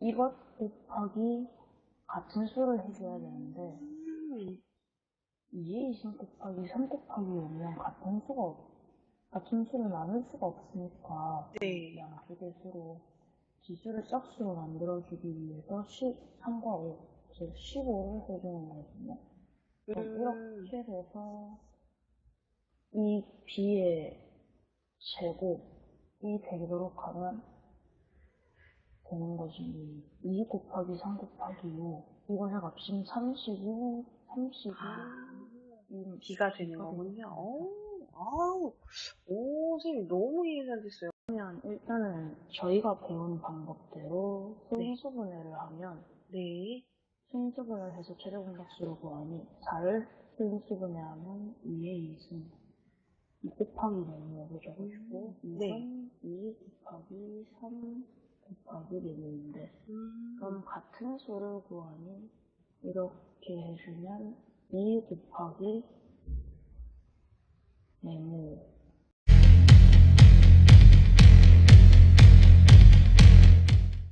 이것 곱하기 같은 수를 해줘야 되는데 음, 2의 20 곱하기 3 곱하기 5면 같은 수가 없, 같은 수를 나눌 수가 없으니까 네. 개 수로 지수를 짝수로 만들어주기 위해서 13과 5, 즉 15를 해주는 거거든요. 음, 이렇게 돼서 이 b의 제곱 이 되도록 하면 되는 것이 2 곱하기 3 곱하기 5 이것의 값이 35, 32 아, 이 비가 되는 거군요. 오, 아우, 오, 선생님 너무 이해가 됐어요. 그러면 일단은 저희가 배운 방법대로 네. 소인수분해를 하면 네. 소인수분해를 해서 최대 공약수를 구하니 4를 소인수분해하면 2의 2승 2 곱하기 4를 적어주고 음, 2은 네. 2 곱하기 3 곱하기 4인데 음, 그럼 같은 수를 구하니 이렇게 해주면 2 곱하기 4모